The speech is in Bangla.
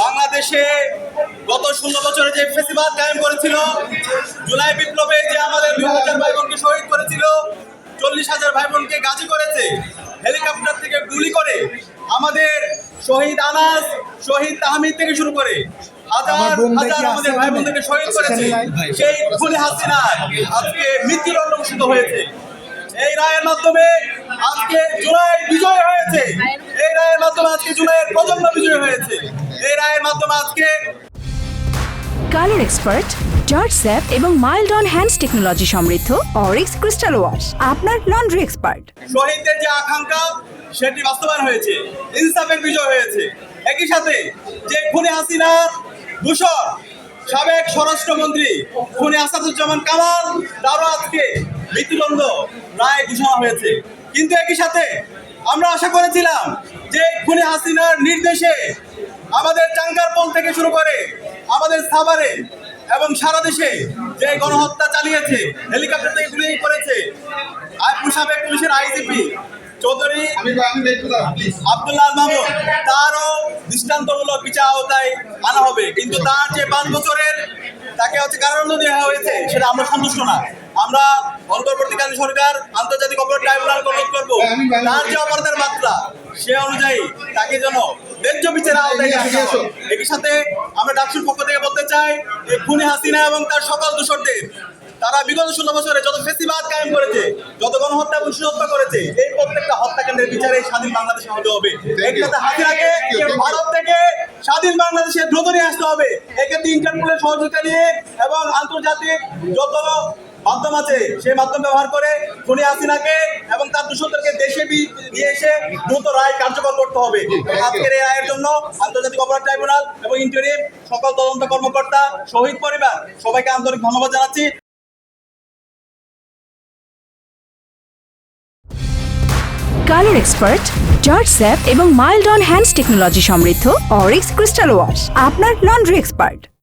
বাংলাদেশে গত ষোলো বছরে যে ফেসিবাদ কায়েম করেছিল জুলাই বিপ্লবে যে আমাদের দুই হাজার ভাই বোনকে শহীদ করেছিল চল্লিশ হাজার ভাই বোনকে গাজী করেছে হেলিকপ্টার থেকে গুলি করে আমাদের শহীদ আনাস শহীদ তাহমিদ থেকে শুরু করে হাজার হাজার আমাদের ভাই বোনদেরকে শহীদ করেছে। সেই খুনি হাসিনা আজকে মৃত্যুদণ্ড ঘোষিত হয়েছে। এই রায়ের মাধ্যমে জুলাইয়ের প্রজন্ম বিজয় হয়েছে। এই রায়ের মাধ্যমে আজকে কালার এক্সপার্ট জর্জ স্যাপ এবং মাইল্ড অন হ্যান্ডস টেকনোলজি সমৃদ্ধ অরিক্স ক্রিস্টাল ওয়াশ আপনার লন্ড্রি এক্সপার্ট। শহীদদের যে আকাঙ্ক্ষা সেটি বাস্তবায়ন হয়েছে। ইনসাফের বিজয় হয়েছে। একই সাথে যে খুনি হাসিনা দূষণ সাবেক স্বরাষ্ট্রমন্ত্রী খুনি আসাদুজ্জামান কামাল তারও আজকে মৃত্যুদণ্ড রায় ঘোষণা হয়েছে। কিন্তু একই সাথে আমরা আশা করেছিলাম যে খুনি হাসিনার নির্দেশে আমাদের চাঙ্গারপোল থেকে শুরু করে আমাদের সাভারে এবং সারা দেশে যে গণহত্যা চালিয়েছে হেলিকপ্টার থেকে গুলি করেছে আর সাবেক পুলিশের আইজিপি চৌধুরী আব্দুল্লাহ মাহমুদ তারও দৃষ্টান্তমূলক বিচার আওতায় আনা হবে। কিন্তু তার যে পাঁচ বছরের তাকে হচ্ছে কারণ দেওয়া হয়েছে সেটা আমরা সন্তুষ্ট না। আমরা অন্তর্বর্তীকালীন সরকার আন্তর্জাতিক অপরাধ ট্রাইব্যুনাল অনুরোধ করব। তার যে অপরাধের মাত্রা, সে অনুযায়ী তাকে যেন ন্যায্য বিচারের আওতায় একই সাথে আমরা ডাকসুর পক্ষ থেকে বলতে চাই এই খুনি হাসিনা এবং তার সকল দোষরদের, তারা বিগত ষোলো বছরে যত ফেসিবাদ কায়েম করেছে, যত গণহত্যা এবং সুহত্যা করেছে, এই প্রত্যেকটা হত্যাকাণ্ডের বিচারে স্বাধীন বাংলাদেশে হতে হবে। এর সাথে হাসিনাকে ভারত থেকে স্বাধীন বাংলাদেশে দ্রুত নিয়ে আসতে হবে। এক্ষেত্রে ইন্টারপোলের সহযোগিতা নিয়ে এবং আন্তর্জাতিক যত মাধ্যম আছে। সেই মাধ্যম ব্যবহার করে খুনি হাসিনাকে এবং তার দূষণদেরকে দেশে নিয়ে এসে দ্রুত রায় কার্যকর করতে হবে। আজকের এই রায়ের জন্য আন্তর্জাতিক অপরাধ ট্রাইব্যুনাল এবং ইন্টারিম সকল তদন্ত কর্মকর্তা, শহীদ পরিবার, সবাইকে আন্তরিক ধন্যবাদ জানাচ্ছি। কালার এক্সপার্ট জর্জ স্যাপ এবং মাইল্ড অন হ্যান্ডস টেকনোলজি সমৃদ্ধ অরিক্স ক্রিস্টাল ওয়াশ আপনার লন্ড্রি এক্সপার্ট